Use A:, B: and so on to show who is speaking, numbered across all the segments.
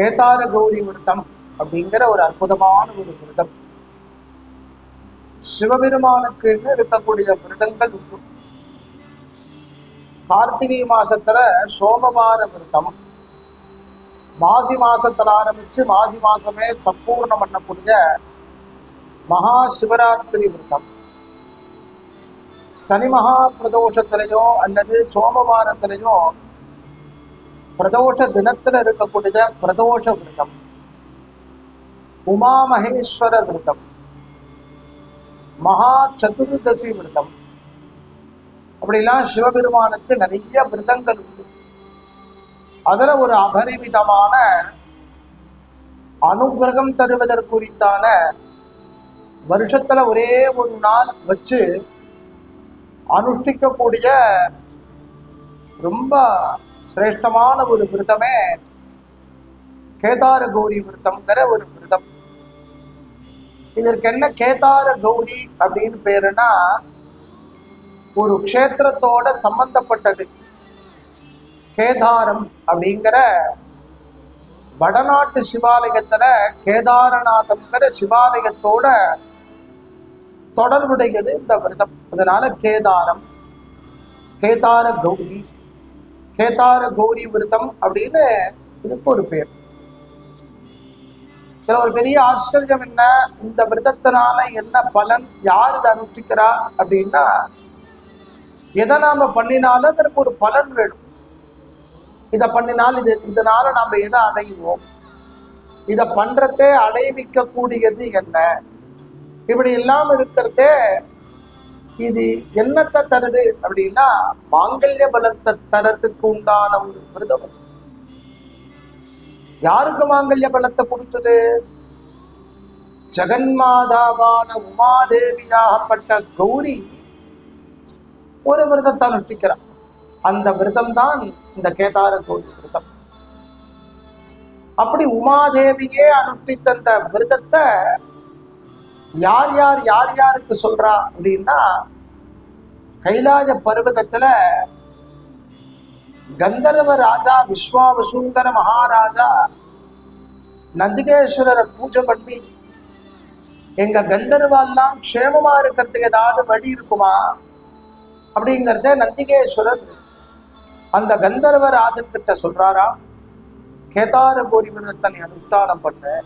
A: கேதார கௌரி விரதம் அப்படிங்கிற ஒரு அற்புதமான ஒரு விரதம். சிவபெருமானுக்குன்னு இருக்கக்கூடிய விரதங்கள் உண்டு? கார்த்திகை மாசத்துல சோமவார விரதம். மாசி மாசத்துல ஆரம்பிச்சு மாசி மாசமே சம்பூர்ணம் பண்ணக்கூடிய மகா சிவராத்திரி விரதம். சனி மகா பிரதோஷத்திலையோ அல்லது சோமவாரத்திலேயோ பிரதோஷ தினத்துல இருக்கக்கூடிய பிரதோஷ விரதம். உமா மகேஸ்வர விரதம் மகா சதுர்தசி விரதம் அப்படிலாம் சிவபெருமானுக்கு நிறைய விரதங்கள் உண்டு. அதுல ஒரு அபரிமிதமான அனுகிரகம் தருவதற்குரித்தான வருஷத்துல ஒரே ஒரு நாள் வச்சு அனுஷ்டிக்கக்கூடிய ரொம்ப சிரேஷ்டமான ஒரு விரதமே. கேதார கௌரி விரதம்ங்கிற ஒரு விரதம். இதற்கு என்ன கேதார கௌரி அப்படின்னு பேருனா ஒரு க்ஷேத்திரத்தோட சம்பந்தப்பட்டது. கேதாரம் அப்படிங்கிற வடநாட்டு சிவாலயத்துல கேதாரநாதம்ங்கிற சிவாலயத்தோட தொடர்புடையது இந்த விரதம். அதனால கேதாரம் கேதார கௌரி கேதார கௌரி விரதம் அப்படின்னு இதுக்கு ஒரு பேர். இதுல ஒரு பெரிய ஆச்சரியம் என்ன? இந்த விரதத்தினால என்ன பலன்? யார் இதை அனுஷ்டிக்கிறா அப்படின்னா எதை நாம பண்ணினாலும் அதற்கு ஒரு பலன் வேணும். இதை பண்ணினால் இது இதனால நாம எதை அடைவோம்? இதை பண்றதே அடைவிக்க கூடியது என்ன? இப்படி எல்லாம் இருக்கிறதே இது என்னத்தை தருது அப்படின்னா மாங்கல்ய பலத்தை தரத்துக்கு உண்டான ஒரு விரதம் யாருக்கு மாங்கல்ய பலத்தை கொடுத்தது? ஜெகன்மாதாவான உமாதேவியாகப்பட்ட கௌரி ஒரு விரதத்தை அனுஷ்டிக்கிறார் அந்த விரதம் தான் இந்த கேதார கௌரி விரதம். அப்படி உமாதேவியே அனுஷ்டித்த அந்த விரதத்தை யார் யார் யார் யாருக்கு சொல்றா அப்படின்னா கைலாய பர்வதத்துல கந்தர்வ ராஜா விஸ்வாவசுங்கர மகாராஜா நந்திகேஸ்வரரை பூஜை பண்ணி எங்க கந்தர்வெல்லாம் க்ஷேமமா இருக்கிறதுக்கு ஏதாவது வழி இருக்குமா? அப்படிங்கிறத நந்திகேஸ்வரர் அந்த கந்தர்வ ராஜன் கிட்ட சொல்றாரா. கேதார கோரி விரதத்தை அனுஷ்டானம் பண்ண.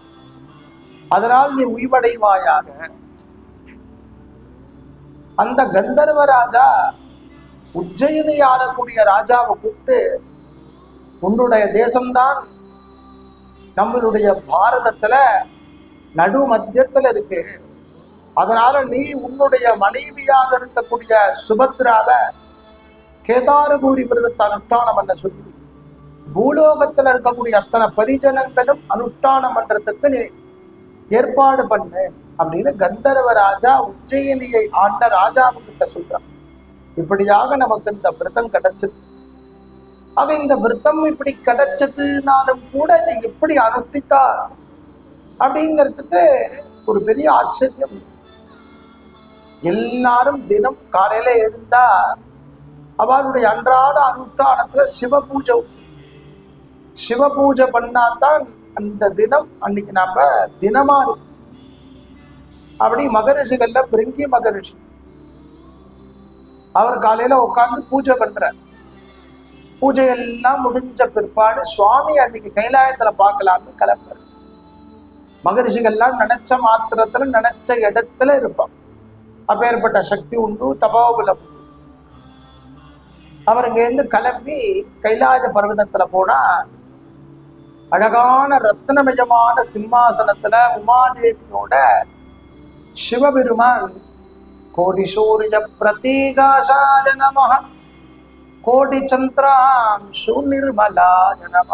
A: அதனால் நீ உய்வடைவாயாக. அந்த கந்தர்வ ராஜா உஜ்ஜயினி ஆளக்கூடிய ராஜாவை கூப்பிட்டு உன்னுடைய தேசம்தான் நம்மளுடைய பாரதத்துல நடு மத்தியத்துல இருக்கு. அதனால நீ உன்னுடைய மனைவியாக இருக்கக்கூடிய சுபத்ராவை கேதாரபூரி விரதத்தை அனுஷ்டானம் பண்ண சொல்லி பூலோகத்துல இருக்கக்கூடிய அத்தனை பரிஜனங்களும் அனுஷ்டானம் பண்றதுக்கு நீ ஏற்பாடு பண்ணு அப்படின்னு கந்தர்வ ராஜா உஜ்ஜயினியை ஆண்ட ராஜாவுக்கிட்ட சொல்றான். இப்படியாக நமக்கு இந்த விரதம் கிடைச்சது. ஆக இந்த விரதம் இப்படி கிடைச்சதுனாலும் கூட இதை எப்படி அனுஷ்டித்தார் அப்படிங்கிறதுக்கு ஒரு பெரிய ஆச்சரியம். எல்லாரும் தினம் காலையில எழுந்தா அவளுடைய அன்றாட அனுஷ்டானத்துல சிவ பூஜை. சிவ பூஜை பண்ணாதான் அந்த தினம் அன்னைக்கு நாம தினமா இருக்கும் அப்படி மகரிஷிகள்ல பிரிங்கி மகரிஷி. அவர் காலையில உட்கார்ந்து பூஜை பண்றார். பூஜை எல்லாம் முடிஞ்ச பிற்பாடு சுவாமி அன்னைக்கு கைலாயத்துல பார்க்கலாம்னு கிளம்புற மகரிஷிகள்லாம் நினைச்ச மாத்திரத்துல நினைச்ச இடத்துல இருப்பான் அப்பேற்பட்ட சக்தி உண்டு தபோபலம் உண்டு. அவர் இங்கேருந்து கிளம்பி கைலாய பர்வதத்துல போனா அழகான ரத்னமயமான சிம்மாசனத்துல உமாதேவியோட சிவபெருமான் கோடி சூரிய பிரதீகாசாய நம கோடி சந்திராம் சுநிர்மலாய நம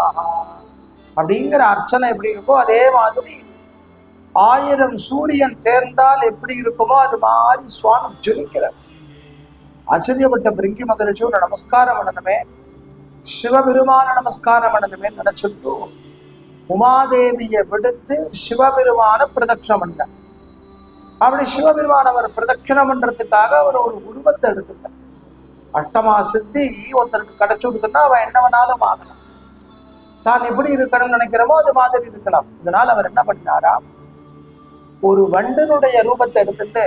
A: அப்படிங்கிற அர்ச்சனை எப்படி இருக்கோ அதே மாதிரி ஆயிரம் சூரியன் சேர்ந்தால் எப்படி இருக்குமோ அது மாதிரி சுவாமி ஜொலிக்கிறார் ஆச்சரியப்பட்ட பிரிங்கி மகரிஷி ஒரு நமஸ்காரம் பண்ணணுமே. சிவபெருமான நமஸ்காரம் பண்ணணுமே நினைச்சுட்டு உமாதேவியை விடுத்து சிவபெருமான பிரதட்சணம் பண்ணார் அப்படி சிவபெருமான் அவர் பிரதட்சணம் பண்றதுக்காக அவர் ஒரு உருவத்தை எடுத்துட்டார். அஷ்டமா சித்தி ஒருத்தருக்கு கிடைச்சு கொடுத்தோன்னா அவன் என்ன வேணாலும் ஆகலாம் தான் எப்படி இருக்கணும்னு நினைக்கிறோமோ அது மாதிரி இருக்கலாம். இதனால் அவர் என்ன பண்ணாராம் ஒரு வண்டனுடைய ரூபத்தை எடுத்துட்டு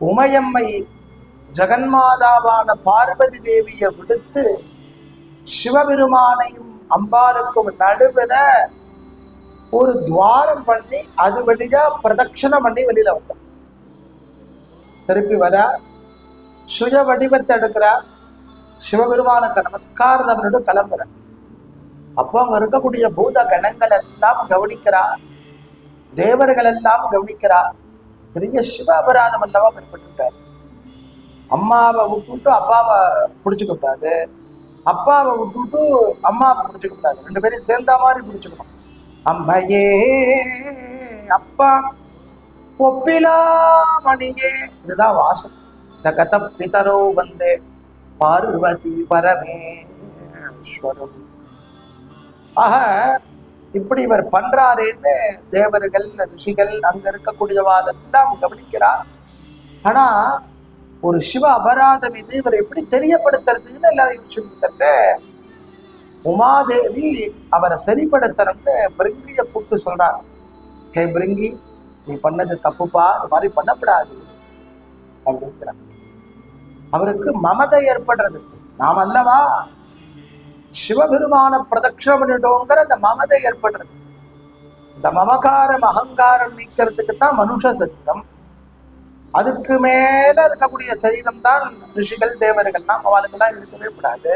A: உமையம்மை ஜெகன்மாதாவான பார்வதி தேவியை விடுத்து சிவபெருமானையும் அம்பாளுக்கும் நடுவுல ஒரு துவாரம் பண்ணி அது வழியா பிரதட்சணம் பண்ணி வெளியில வந்தார் திருப்பி வர சுய வடிவத்தை எடுக்கிறார் சிவபெருமானுக்கு நமஸ்காரம் பண்ணிட்டு கிளம்புறார் அப்போ அங்க இருக்கக்கூடிய பூத கணங்கள் எல்லாம் கவனிக்கிறார் தேவர்கள் எல்லாம் கவனிக்கிறார் பெரிய சிவ அபராதம் அல்லவா ஏற்பட்டுட்டார் அம்மாவை விட்டுட்டு அப்பாவை பிடிச்சுக்க கூடாது. அப்பாவை விட்டுட்டு அம்மா பிடிச்சிக்க கூடாது. ரெண்டு பேரும் சேர்ந்த மாதிரி பிடிச்சிக்கணும். அம்மையே அப்பா ஒப்பிலா மணியே. இதுதான் வாசம் ஜகத பிதரோ வந்தே. பார்வதி பரமேஸ்வரம் ஆக இப்படி இவர் பண்றாரேன்னு தேவர்கள் ரிஷிகள் அங்க இருக்கக்கூடியவாள் எல்லாம் கவனிக்கிறார். ஆனா ஒரு சிவ அபராதம் இது இவர் எப்படி தெரியப்படுத்துறதுன்னு எல்லாரும் யோசிச்சுருக்கிறத உமாதேவி அவரை சரிப்படுத்தணும்னு பிரிங்கிய கூப்பிட்டு சொல்றார் ஹே பிரிங்கி நீ பண்ணது தப்புப்பா அது மாதிரி பண்ணக்கூடாது. அப்படிங்கிறாங்க. அவருக்கு மமதை ஏற்படுறது. நாம் அல்லவா சிவபெருமான பிரதட்சணம் பண்ணிட்டோங்கிற அந்த மமதை ஏற்படுறது. இந்த மமகாரம் அகங்காரம் நீக்கிறதுக்கு தான் மனுஷ சரீரம். அதுக்கு மேல இருக்கக்கூடிய சரீரம் தான் ரிஷிகள் தேவர்கள்லாம் அவளுக்கெல்லாம் இருக்கவே கூடாது.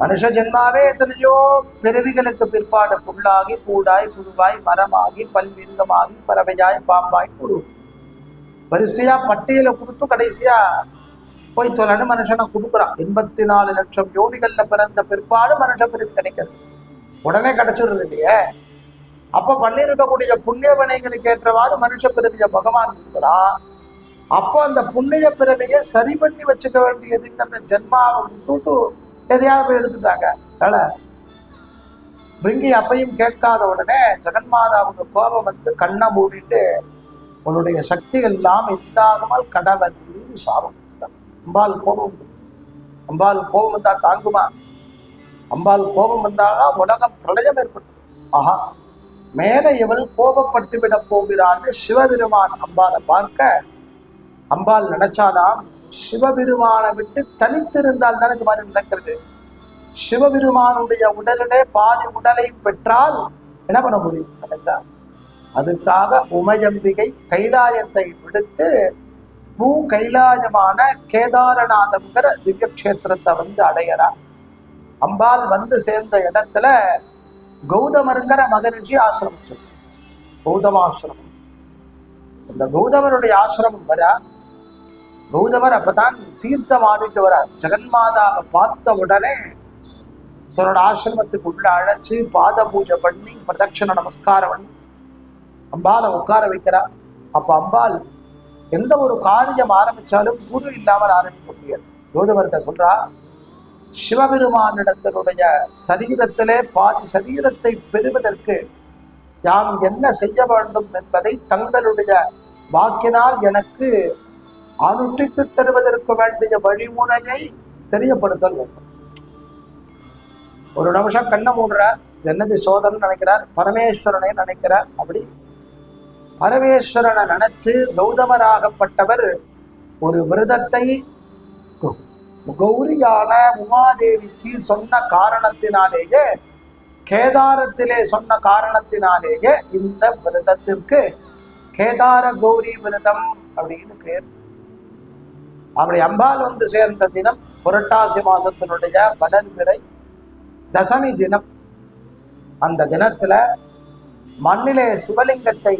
A: மனுஷ ஜென்மாவே எத்தனையோ பிறவிகளுக்கு பிற்பாடு புல்லாகி பூடாய் புழுவாய் மரமாகி பல்மிருகமாகி பறவையாய் பாம்பாய் குரு வரிசையா பட்டியலை கொடுத்து கடைசியா போய் தொலைன்னு மனுஷனை கொடுக்குறான். எண்பத்தி நாலு லட்சம் யோனிகள்ல பிறந்த பிற்பாடு மனுஷ பிறவி கிடைக்கிறது. உடனே கிடைச்சிடுறது இல்லையே? அப்ப பண்ணியிருக்கக்கூடிய புண்ணிய வினைகளுக்கு ஏற்றவாறு மனுஷ பிறவிய பகவான் கொடுக்குறான் அப்போ அந்த புண்ணிய பிறவியை சரி பண்ணி வச்சுக்க வேண்டியதுங்கிறத ஜென்மாவை விட்டுட்டு எதையாவது போய் எடுத்துட்டாங்க. அதனால பிரிங்கி அப்பையும் கேட்காத உடனே ஜெகன்மாதாவுக்கு கோபம் வந்து கண்ணை மூடிட்டு உன்னுடைய சக்தி எல்லாம் இல்லாமல் கடவதின்னு சாபம் அம்பால் அம்பாள் கோபம் அம்பாள் கோபம் வந்தா தாங்குமா? அம்பாள் கோபம் வந்தாலும் உலகம் பிரளயம் ஏற்படும். ஆஹா மேலே இவள் கோபப்பட்டு விட போகிறாள்னு சிவபெருமான் அம்பாலை பார்க்க அம்பாள் நினைச்சாலாம் சிவபெருமானை விட்டு தனித்திருந்தால் தானே இது மாதிரி நடக்கிறது? சிவபெருமானுடைய உடலிலே பாதி உடலை பெற்றால் என்ன பண்ண முடியும்? நினைச்சா. அதுக்காக உமையம்பிகை கைலாயத்தை விடுத்து பூ கைலாயமான கேதாரநாதங்கிற திவ்ய கஷேத்திரத்தை வந்து அடையிறார் அம்பாள் வந்து சேர்ந்த இடத்துல கௌதமருங்கிற மகரிஷி ஆசிரமம் சொல்லு கௌதமாசிரமம். இந்த கௌதமருடைய ஆசிரமம் வர கௌதமர் அப்பதான் தீர்த்தம் ஆடிட்டு வர ஜெகன்மாதாவை பார்த்த உடனே தன்னோட ஆசிரமத்துக்கு உள்ள அழைச்சு பாத பூஜை பண்ணி பிரதட்சண நமஸ்காரம் பண்ணி அம்பாலை உட்கார வைக்கிறார். அப்ப அம்பாள் எந்த ஒரு காரியம் ஆரம்பிச்சாலும் குரு இல்லாமல் ஆரம்பிக்க முடியாது. கௌதமர்கிட்ட சொல்றா சிவபெருமானிடத்தினுடைய சரீரத்திலே பாதி சரீரத்தை பெறுவதற்கு யாம் என்ன செய்ய வேண்டும் என்பதை தங்களுடைய வாக்கினால் எனக்கு அனுஷ்டித்து தருவதற்கு வேண்டிய வழிமுறையை தெரியப்படுத்தல் வேண்டும். ஒரு நிமிஷம் கண்ணை மூடுறார் என்னது சோதனை நினைக்கிறார் பரமேஸ்வரனை நினைக்கிறார். அப்படி பரமேஸ்வரனை நினைச்சு கௌதமராகப்பட்டவர் ஒரு விரதத்தை கௌரியான உமாதேவிக்கு சொன்ன காரணத்தினாலேயே கேதாரத்திலே சொன்ன காரணத்தினாலேயே இந்த விரதத்திற்கு கேதார கௌரி விரதம் அப்படின்னு பேர். அப்படி அம்பாள் வந்து சேர்ந்த தினம் புரட்டாசி மாசத்தினுடைய வளர்மிறை தசமி தினம். அந்த தினத்துல மண்ணிலே சிவலிங்கத்தை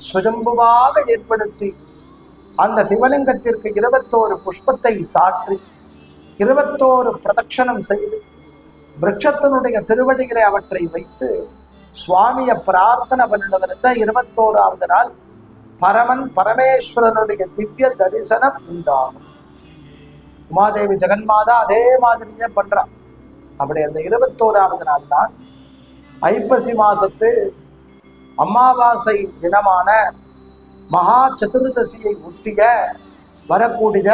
A: சுஜம்புவாக ஏற்படுத்தி அந்த சிவலிங்கத்திற்கு இருபத்தோரு புஷ்பத்தை சாற்றி இருபத்தோரு பிரதட்சணம் செய்து விரட்சத்தினுடைய திருவடிகளை அவற்றை வைத்து சுவாமியை பிரார்த்தனை பண்ணினவர்த்த இருபத்தோராவது நாள் பரமன் பரமேஸ்வரனுடைய திவ்ய தரிசனம் உண்டாகும். உமாதேவி ஜெகன்மாதா அதே மாதிரியே பண்றான் அப்படி அந்த இருபத்தோராவது நாள் தான் ஐப்பசி மாசத்து அமாவாசை தினமான மகா சதுர்தசியை ஒட்டிய வரக்கூடிய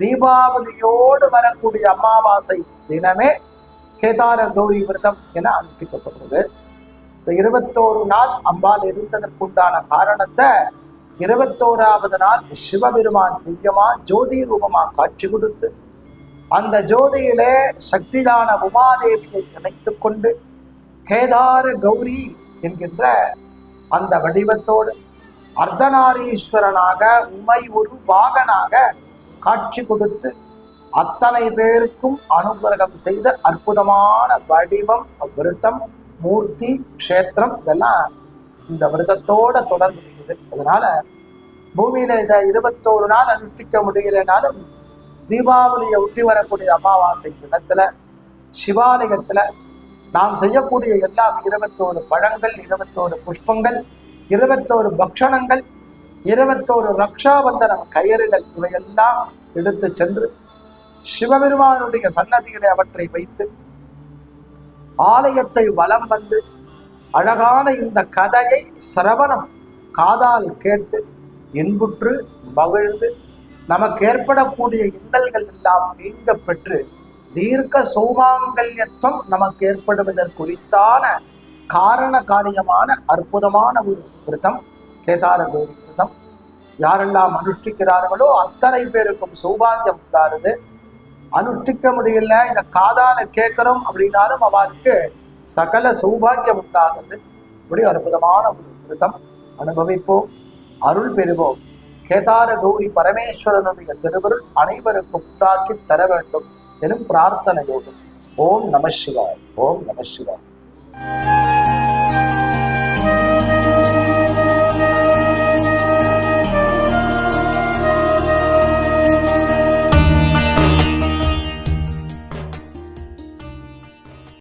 A: தீபாவளியோடு வரக்கூடிய அமாவாசை தினமே கேதார கௌரி விரதம் என அனுஷ்டிக்கப்படுறது இந்த இருபத்தோரு நாள் அம்பாள் இருந்ததற்குண்டான காரணத்தை இருபத்தோராவது நாள் சிவபெருமான் திவ்யமா ஜோதி ரூபமா காட்சி கொடுத்து அந்த ஜோதியிலே சக்திதான உமாதேவியை இணைத்து கொண்டு கேதார கௌரி என்கின்ற அந்த வடிவத்தோடு அர்த்தநாரீஸ்வரனாக உமை ஒரு வாகனாக காட்சி கொடுத்து அத்தனை பேருக்கும் அனுகிரகம் செய்த அற்புதமான வடிவம் விருத்தம் மூர்த்தி க்ஷேத்திரம் இதெல்லாம் இந்த விரதத்தோட தொடர்புடையது அதனால பூமியில இதை இருபத்தோரு நாள் அனுஷ்டிக்க முடியலைனாலும் தீபாவளியை ஒட்டி வரக்கூடிய அமாவாசை தினத்துல சிவாலயத்துல நாம் செய்யக்கூடிய எல்லாம் இருபத்தோரு பழங்கள் இருபத்தோரு புஷ்பங்கள் இருபத்தோரு பக்ஷணங்கள் இருபத்தோரு ரக்ஷாபந்தனம் கயிறுகள் இவையெல்லாம் எடுத்து சென்று சிவபெருமானுடைய சன்னதிகளை அவற்றை வைத்து ஆலயத்தை வலம் வந்து அழகான இந்த கதையை சிரவணம் காதால் கேட்டு இன்புற்று மகிழ்ந்து நமக்கு ஏற்படக்கூடிய இன்னல்கள் எல்லாம் நீங்க பெற்று தீர்க்க சௌமாங்கல்யத்துவம் நமக்கு ஏற்படுவதற்குறித்தான காரண காரியமான அற்புதமான ஒரு விரதம் கேதார கோரிக்கை யாரெல்லாம் அனுஷ்டிக்கிறார்களோ அத்தனை பேருக்கும் சௌபாகியம் உண்டானது. அனுஷ்டிக்க முடியல இதை காதால கேட்கிறோம் அப்படின்னாலும் அவளுக்கு சகல சௌபாகியம் உண்டாகிறது இப்படி அற்புதமான ஒரு விரதம் அனுபவிப்போம் அருள் பெறுவோம். கேதார கௌரி பரமேஸ்வரனுடைய திருவருள் அனைவருக்கும் உண்டாக்கி தர வேண்டும் எனும் பிரார்த்தனையோடு. ஓம் நம சிவாய் ஓம் நம சிவாய்.